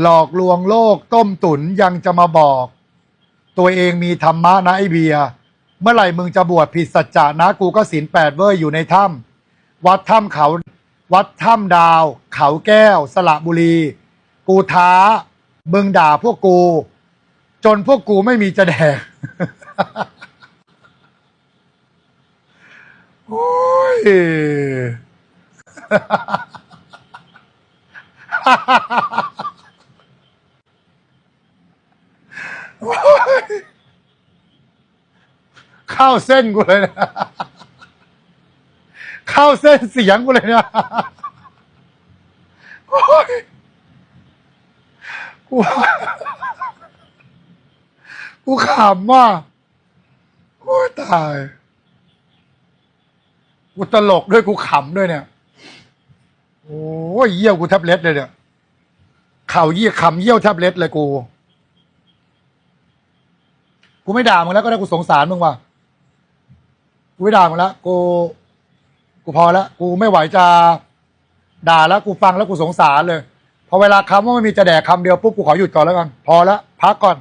หลอกลวงโลกต้มตุ๋นยังจะมาบอก ตัวเองมีธรรมะนะไอเบีย เมื่อไหร่มึงจะบวชผิดสัจจะนะกูก็ศีลแปดเว้ยอยู่ในถ้ำวัดถ้ำเขา วัดถ้ำดาว เขาแก้ว สระบุรี กูท้า มึงด่าพวกกู จนพวกกูไม่มีจะแดกโอ้ย เข้าเส้นกูเลยนะเข้าเส้นเสียงกูเลยนะโอ้ยกูกูขำว่ากโอ้ตาย กูตลกด้วยกูขำด้วยเนี่ย โอ้ยเยี่ยวกูแทบเล็ดเลยเนี่ย เข่าเยี่ยขำเยี่ยวแทบเล็ดเลยกู กูไม่ด่ามึงแล้วก็ได้กูสงสารมึงว่ะกูไม่ด่ามึงแล้วกูกูพอแล้วกูไม่ไหวจะด่าแล้วกูฟังแล้วกูสงสารเลย พอเวลาคำว่าไม่มีจะแดกคำเดียวปุ๊บกูขอหยุดก่อนแล้วกันพอแล้วพักก่อน